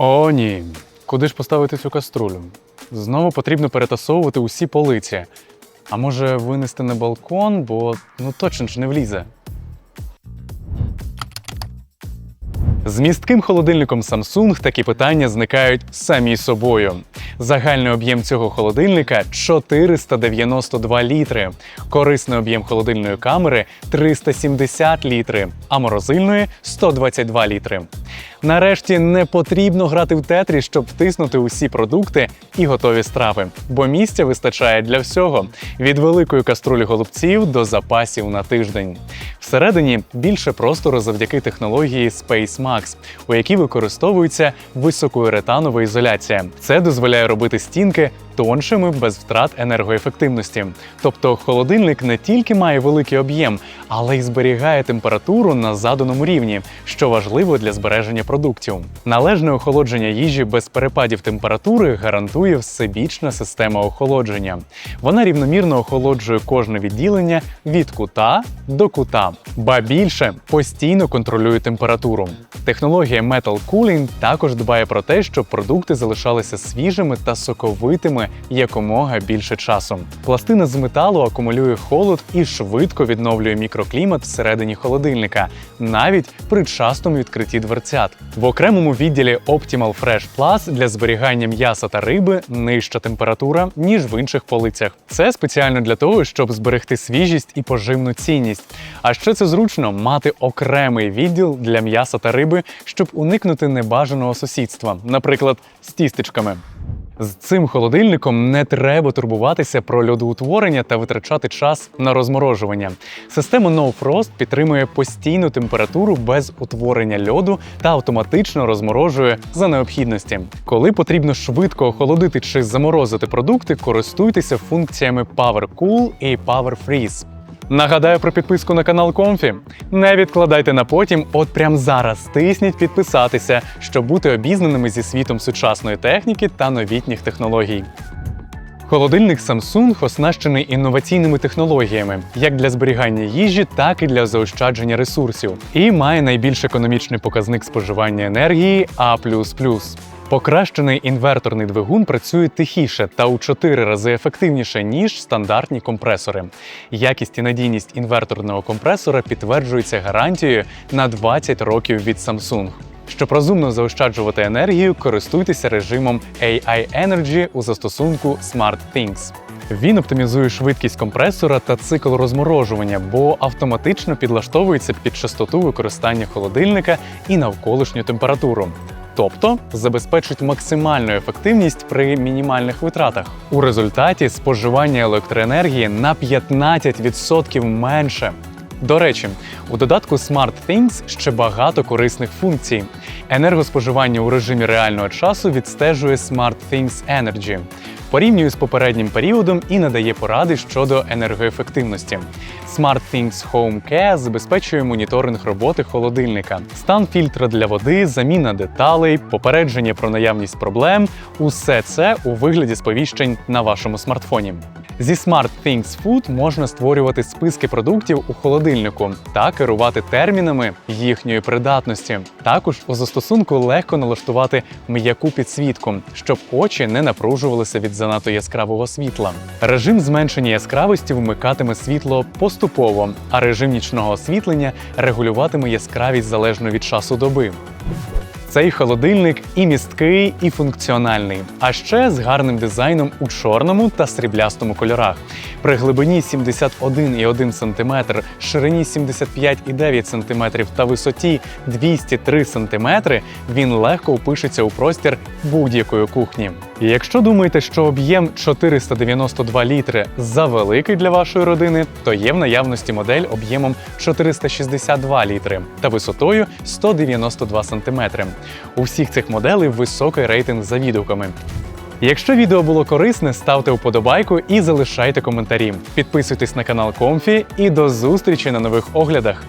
О, ні. Куди ж поставити цю каструлю? Знову потрібно перетасовувати усі полиці. А може винести на балкон, бо ну точно ж не влізе. З містким холодильником Samsung такі питання зникають самі собою. Загальний об'єм цього холодильника 492 літри, корисний об'єм холодильної камери 370 літри, а морозильної 122 літри. Нарешті не потрібно грати в тетрі, щоб втиснути усі продукти і готові страви, бо місця вистачає для всього від великої каструлі голубців до запасів на тиждень. Всередині більше простору завдяки технології Space Max, у якій використовується високоуретанова ізоляція. Це дозволяє робити стінки тоншими без втрат енергоефективності. Тобто холодильник не тільки має великий об'єм, але й зберігає температуру на заданому рівні, що важливо для збереження продуктів. Належне охолодження їжі без перепадів температури гарантує всебічна система охолодження. Вона рівномірно охолоджує кожне відділення від кута до кута, ба більше постійно контролює температуру. Технологія Metal Cooling також дбає про те, щоб продукти залишалися свіжими та соковитими якомога більше часу. Пластина з металу акумулює холод і швидко відновлює мікроклімат всередині холодильника, навіть при частому відкритті дверцят. В окремому відділі Optimal Fresh Plus для зберігання м'яса та риби нижча температура, ніж в інших полицях. Це спеціально для того, щоб зберегти свіжість і поживну цінність. А ще це зручно мати окремий відділ для м'яса та риби, щоб уникнути небажаного сусідства, наприклад, з тістечками. З цим холодильником не треба турбуватися про льодоутворення та витрачати час на розморожування. Система No Frost підтримує постійну температуру без утворення льоду та автоматично розморожує за необхідності. Коли потрібно швидко охолодити чи заморозити продукти, користуйтеся функціями Power Cool і Power Freeze. Нагадаю про підписку на канал Комфі. Не відкладайте на потім, от прямо зараз тисніть підписатися, щоб бути обізнаними зі світом сучасної техніки та новітніх технологій. Холодильник Samsung оснащений інноваційними технологіями як для зберігання їжі, так і для заощадження ресурсів, і має найбільш економічний показник споживання енергії А. Покращений інверторний двигун працює тихіше та у 4 рази ефективніше, ніж стандартні компресори. Якість і надійність інверторного компресора підтверджується гарантією на 20 років від Samsung. Щоб розумно заощаджувати енергію, користуйтеся режимом AI Energy у застосунку SmartThings. Він оптимізує швидкість компресора та цикл розморожування, бо автоматично підлаштовується під частоту використання холодильника і навколишню температуру. Тобто забезпечить максимальну ефективність при мінімальних витратах. У результаті споживання електроенергії на 15% менше. До речі, у додатку SmartThings ще багато корисних функцій. Енергоспоживання у режимі реального часу відстежує SmartThings Energy. Порівнює з попереднім періодом і надає поради щодо енергоефективності. SmartThings Home Care забезпечує моніторинг роботи холодильника, стан фільтра для води, заміна деталей, попередження про наявність проблем усе це у вигляді сповіщень на вашому смартфоні. Зі SmartThings Food можна створювати списки продуктів у холодильнику та керувати термінами їхньої придатності. Також у застосунку легко налаштувати м'яку підсвітку, щоб очі не напружувалися від занадто яскравого світла. Режим зменшення яскравості вмикатиме світло поступово, а режим нічного освітлення регулюватиме яскравість залежно від часу доби. Цей холодильник і місткий, і функціональний, а ще з гарним дизайном у чорному та сріблястому кольорах. При глибині 71,1 см, ширині 75,9 см та висоті 203 см він легко впишеться у простір будь-якої кухні. Якщо думаєте, що об'єм 492 літри завеликий для вашої родини, то є в наявності модель об'ємом 462 літри та висотою 192 см. У всіх цих моделей високий рейтинг за відгуками. Якщо відео було корисне, ставте вподобайку і залишайте коментарі. Підписуйтесь на канал Комфі і до зустрічі на нових оглядах.